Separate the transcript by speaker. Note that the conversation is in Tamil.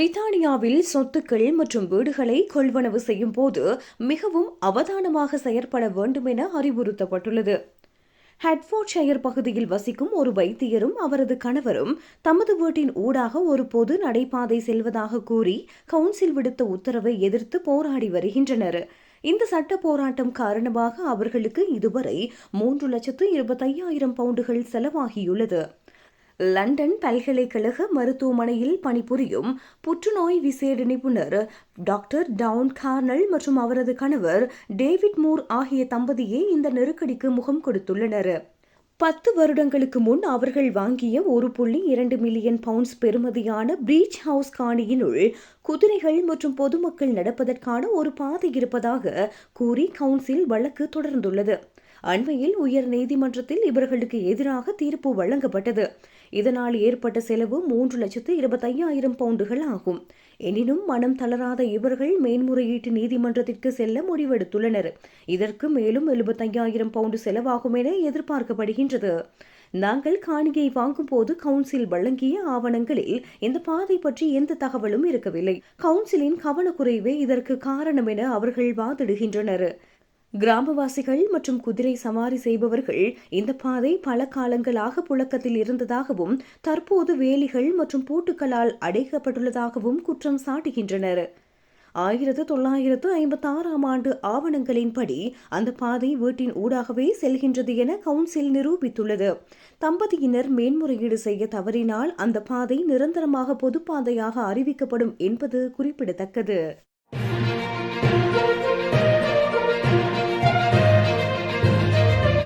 Speaker 1: பிரித்தானியாவில் சொத்துக்கள் மற்றும் வீடுகளை கொள்வனவு செய்யும் போது மிகவும் அவதானமாக செயற்பட வேண்டும் என அறிவுறுத்தப்பட்டுள்ளது ஹெட்ஃபோர்ட்ஷயர் பகுதியில் வசிக்கும் ஒரு வைத்தியரும் அவரது கணவரும் தமது வீட்டின் ஊடாக ஒரு பொது நடைபாதை செல்வதாக கூறி கவுன்சில் விடுத்த உத்தரவை எதிர்த்து போராடி வருகின்றனர். இந்த சட்ட போராட்டம் காரணமாக அவர்களுக்கு இதுவரை மூன்று லட்சத்து இருபத்தையாயிரம் பவுண்டுகள் செலவாகியுள்ளது. லண்டன் பல்கலைக்கழக மருத்துவமனையில் பணிபுரியும் புற்றுநோய் விசேட நிபுணர் டாக்டர் டவுன் கார்னல் மற்றும் அவரது கணவர் டேவிட் மூர் ஆகிய தம்பதியே இந்த நெருக்கடிக்கு முகம் கொடுத்துள்ளனர். பத்து வருடங்களுக்கு முன் அவர்கள் வாங்கிய ஒரு புள்ளி இரண்டு மில்லியன் பவுண்ட்ஸ் பெறுமதியான பிரீச் ஹவுஸ் காணியினுள் குதிரைகள் மற்றும் பொதுமக்கள் நடப்பதற்கான ஒரு பாதை இருப்பதாக கூறி கவுன்சில் வழக்கு தொடர்ந்துள்ளது. அண்மையில் உயர் நீதிமன்றத்தில் இவர்களுக்கு எதிராக தீர்ப்பு வழங்கப்பட்டது. இதனால் ஏற்பட்ட செலவு மூன்று லட்சத்து இருபத்தையாயிரம் பவுண்டுகள் ஆகும். எனினும் மனம் தளராத இவர்கள் மேன்முறையீட்டு நீதிமன்றத்திற்கு செல்ல முடிவெடுத்துள்ளனர். இதற்கு மேலும் எழுபத்தையாயிரம் பவுண்டு செலவாகும் என எதிர்பார்க்கப்படுகின்றது. நாங்கள் காணியை வாங்கும் போது கவுன்சில் வழங்கிய ஆவணங்களில் இந்த பாதை பற்றி எந்த தகவலும் இருக்கவில்லை. கவுன்சிலின் கவனக்குறைவே இதற்கு காரணம் என அவர்கள் வாதிடுகின்றனர். கிராமவாசிகள் மற்றும் குதிரை சவாரி செய்பவர்கள் இந்த பாதை பல காலங்களாக புழக்கத்தில் இருந்ததாகவும் தற்போது வேலிகள் மற்றும் பூட்டுக்களால் அடைக்கப்பட்டுள்ளதாகவும் குற்றம் சாட்டுகின்றனர். ஆயிரத்து தொள்ளாயிரத்து ஐம்பத்தி ஆறாம் ஆண்டு ஆவணங்களின்படி அந்த பாதை வீட்டின் ஊடாகவே செல்கின்றது என கவுன்சில் நிரூபித்துள்ளது. தம்பதியினர் மேன்முறையீடு செய்ய தவறினால் அந்த பாதை நிரந்தரமாக பொதுப்பாதையாக அறிவிக்கப்படும் என்பது குறிப்பிடத்தக்கது.